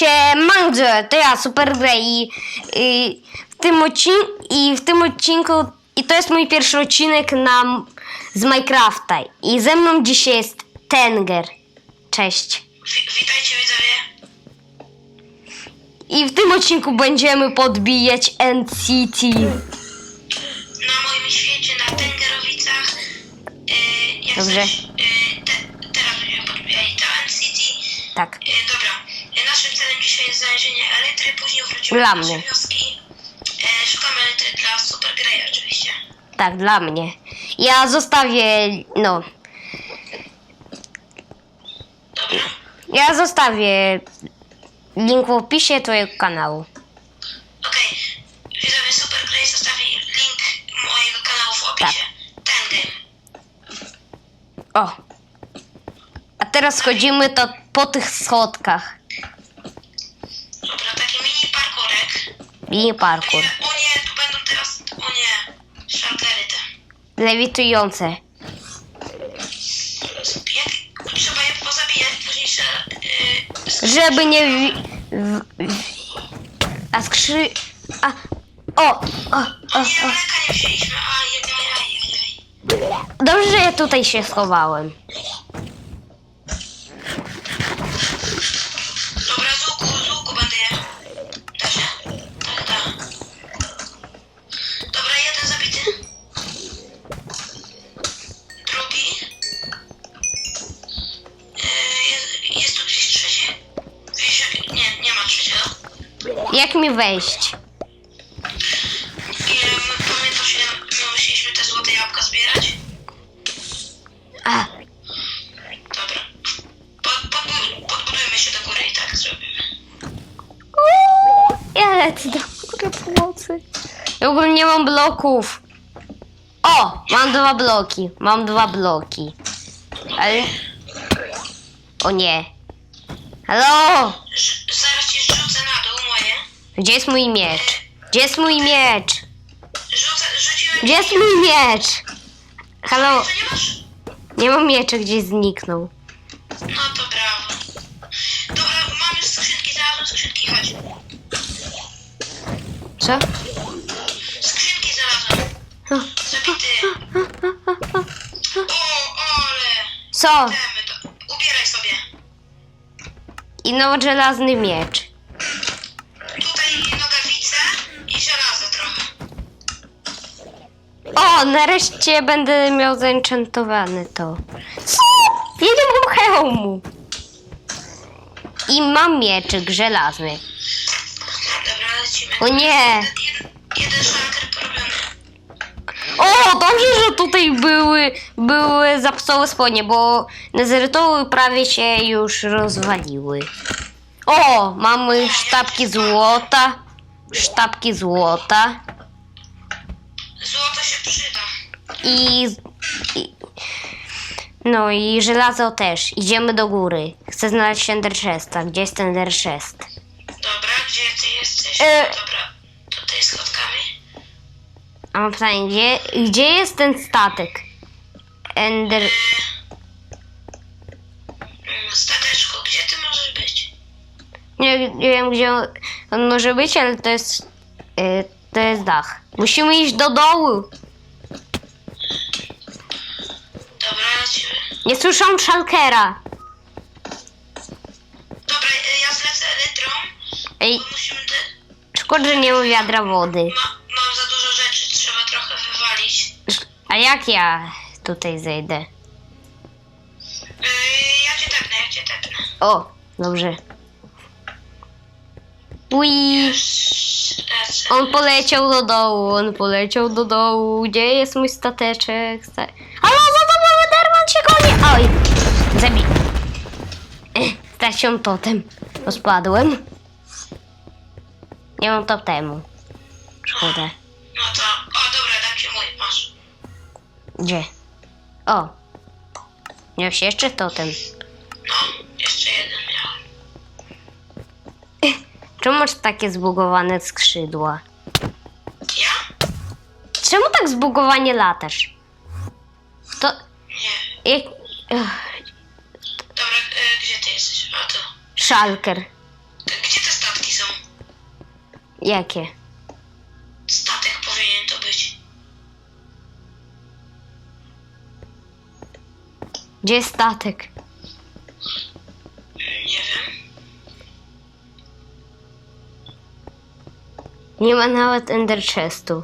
Siemanko, to ja, Super Grey i, i, w tym odcinku, i w tym odcinku, i to jest mój pierwszy odcinek na, z Minecrafta i ze mną dzisiaj jest Tenger. Cześć. Wi- Witajcie widzowie. I w tym odcinku będziemy podbijać NCT. Na moim świecie, na Tengerowicach. Yy, Dobrze. Coś, yy, te, teraz będziemy podbijali Talent City. Tak. Yy, dobra. Jest znalezienie elektry, później wrócimy Dla do naszej mnie. wioski. Yy, szukamy elektry dla Super Greya oczywiście. Tak, dla mnie. Ja zostawię, no, Dobra. ja zostawię link w opisie twojego kanału. Okej. Widzowie Super Grey zostawi link mojego kanału w opisie. Ten game. O. A teraz schodzimy to po tych schodkach. Mini parkour. O nie, tu będą teraz. O nie. Szalkery te. Lewitujące. Jak trzeba je pozabijać, później trzeba. Yy, Żeby nie... wi- w- w- A skrzy... A... O! O! O! O. Dobrze, że ja tutaj się schowałem. Mi wejść? I my, pamiętasz, ile my musieliśmy te złote jabłka zbierać? A! Dobra. Pod, podbu- podbudujmy się do góry i tak zrobimy. Uuu, Ja lecę do góry pomocy. Ja w ogóle nie mam bloków. O! Mam dwa bloki. Mam dwa bloki. Ale... O nie. Halo! Ż- zaraz ci rzucę na. Gdzie jest mój miecz? Gdzie jest mój miecz? Rzucę, rzuciłem... Gdzie jest mój miecz? Halo? Co nie masz? Nie mam miecza, gdzieś zniknął. No to brawo. Dobra, mam już skrzynki, znalazłem skrzynki, chodź. Co? Skrzynki znalazłem. Zabity. O, ale. Co? To. Ubieraj sobie. I no żelazny miecz. O, nareszcie będę miał zaenchantowany to. Co? Ja nie mam hełmu. I mam mieczyk żelazny. Dobra, lecimy. O nie! Jeden, jeden. O, dobrze, że tutaj były, były zapsołe spodnie, bo nezerytoły prawie się już rozwaliły. O, mamy sztabki złota. Sztabki złota. Złoto się przyda. I, i no i żelazo też. Idziemy do góry. Chcę znaleźć Ender Chesta. Gdzie jest Ender Chest? Dobra, gdzie ty jesteś? E. Dobra, tutaj schodkami. A mam pytanie, gdzie, gdzie jest ten statek? Ender... Mm, Stateczku, gdzie ty możesz być? Nie, nie wiem, gdzie on, on może być, ale to jest... y, to jest dach. Musimy iść do dołu. Dobra, lecimy. Nie słyszę szalkera. Dobra, e, ja zlecę litrą, Ej, bo musimy... De- szkoda, że nie ma wiadra wody. ma, mam za dużo rzeczy, trzeba trochę wywalić. A jak ja tutaj zejdę? Yy, ja cię tepnę, ja cię tepnę. O, dobrze. Ui. Już On poleciał do dołu, on poleciał do dołu. Gdzie jest mój stateczek? Sta- Halo, za tobą Enderman się goni! Oj, zabij. Ech, Straciłem totem. Bo spadłem. Nie mam totemu. Szkoda. No to... O, dobra, dam ci mój, masz. Gdzie? O. Miałeś jeszcze totem. Czemu masz takie zbugowane skrzydła? Ja? Czemu tak zbugowanie latasz? To... Nie. Jak... Dobra, e, gdzie ty jesteś? A to... Szalker. Gdzie Jakie? Statek powinien to być. Gdzie jest statek? Nie ma nawet Ender Chestu.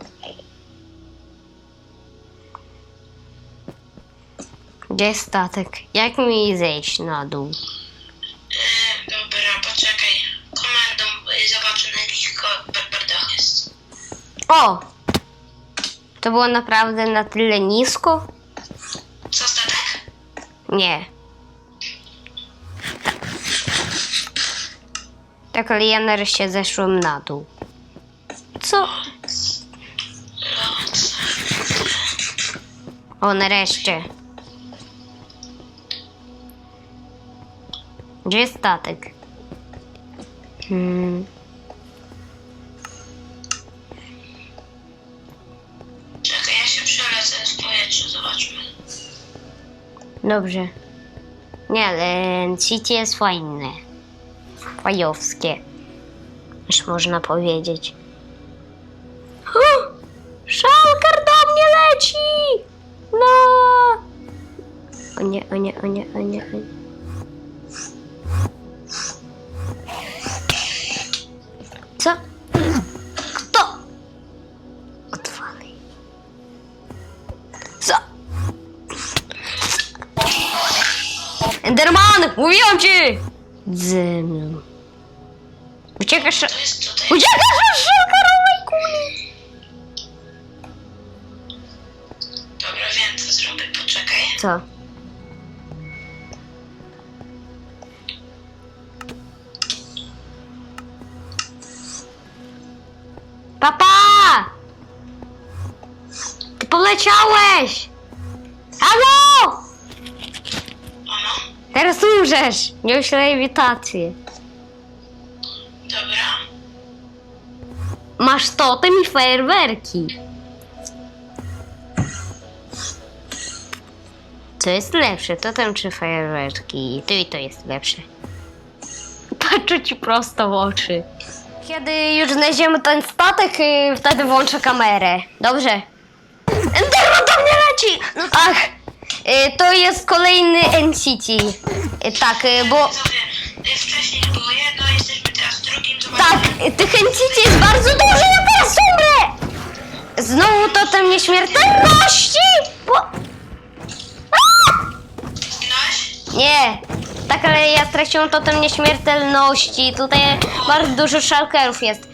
Gdzie jest statek? Jak mi zejść na dół? E, dobra, poczekaj. Komendą y, zobaczę na jakich bardach jest. O! To było naprawdę na tyle nisko? Co statek? Nie. Tak, ale ja nareszcie zeszłem na dół. Co? O, nareszcie. Gdzie jest statek? Hmm. Czekaj, ja się przelecę z powietrza, zobaczmy. Dobrze. Nie, ale City jest fajne. Fajowskie. Już można powiedzieć. O nie, o nie, o nie, o nie. Co? Kto? Otwany. Co? Enderman! Mówiłam ci! Ze mną. Uciekasz... Uciekasz od szalkarowej kuli! Dobra, wiem co zrobię, poczekaj. Co? Poleciałeś! Halo! Ono, Teraz umrzesz! Nie uśle lewitację. dobra. Masz totem i fajerwerki. Co jest lepsze, totem czy fajerwerki? I to i to jest lepsze. Patrzę ci prosto w oczy. Kiedy już znajdziemy ten statek, y, wtedy włączę kamerę. Dobrze. Do mnie leci! Ach, y, to jest kolejny NCT. Y, Tak, y, bo... Widzowie, y, wcześniej było jedno, jesteśmy teraz w drugim, zobaczmy. Tak, y, tych NCT jest bardzo dużo, ja teraz umrę! Znowu totem nieśmiertelności! Bo... Nie, tak, ale ja straciłam totem nieśmiertelności. Tutaj bardzo dużo szalkerów jest.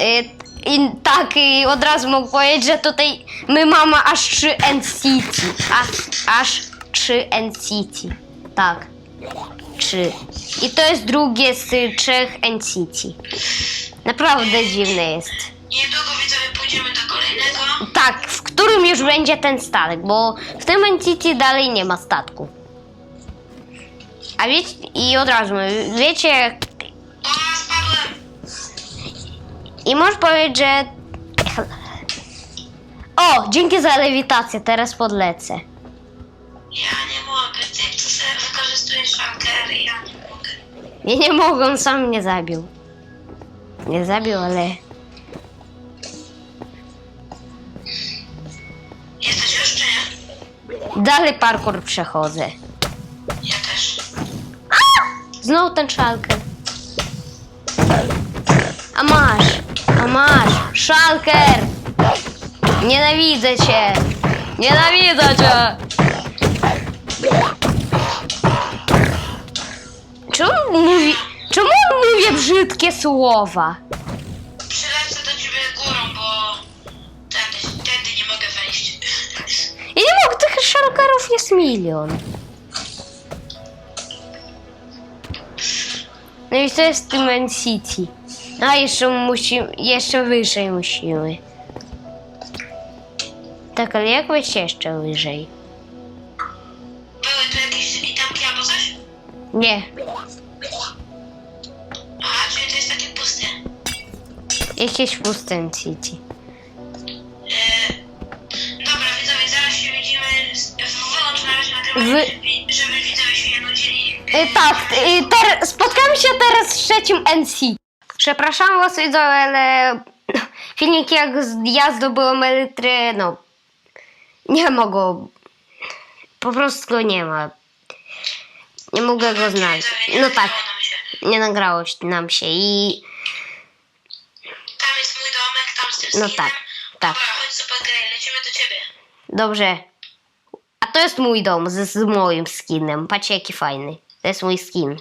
Y, I tak, i od razu mogę powiedzieć, że tutaj my mamy aż 3 NCT. Aż, aż 3 NCT. Tak. 3. I to jest drugie z y, trzech NCT. Naprawdę dziwne jest. Niedługo widzowie pójdziemy do kolejnego. Tak, w którym już będzie ten statek, bo w tym NCT dalej nie ma statku. A wiecie, i od razu, mówię, wiecie, i możesz powiedzieć, że... O, dzięki za lewitację, teraz podlecę. Ja nie mogę, ty co sobie wykorzystujesz szalkery, ja nie mogę. Ja nie mogę, on sam mnie zabił. Nie zabił, ale... Jesteś już czy nie? Dalej parkour przechodzę. Ja też. Znowu ten szalker. A masz, a masz, szalker! Nienawidzę cię! Nienawidzę cię! Czemu mówi, czemu on mówi brzydkie słowa? Przylecę do ciebie górą, bo tędy, tędy nie mogę wejść. Ja nie mogę, tych szalkerów jest milion. No i co jest tym Man City? A jeszcze musimy, jeszcze wyżej musimy. Tak, ale jak wejść jeszcze wyżej? Były tu jakieś itemki albo coś? Nie, A, czyli to jest takie puste. jakieś puste City. E, dobra, widzowie, zaraz się widzimy. Wyłącz na razie nagrywanie, Wy- Y, tak, y, ter, spotkamy się teraz z trzecim NC. Przepraszam was widzowie, ale filmik jak z- ja zdobyłem elytrę, no nie mogło. Po prostu go nie ma. Nie mogę go znaleźć. No tak, nagrało nam się. nie nagrało się- nam się i Tam jest mój domek, tam z tym No skinem. tak, tak. Dobra, chodź super grey, lecimy do ciebie. dobrze. A to jest mój dom z, z moim skinem. Patrzcie jaki fajny. To jest mój skin.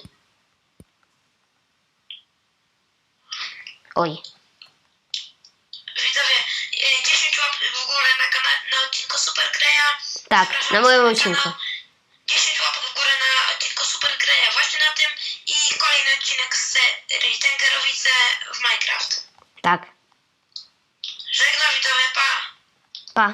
Oj. Widzowie, e, 10 łap w górę na, kana- na odcinku Super Greya. Tak, Zapraszam na moim odcinku. kanał. 10 łap w górę na odcinku Super Greya, właśnie na tym i kolejny odcinek z serii Tengerowice w Minecraft. Tak. Żegnam widzowie, pa! Pa.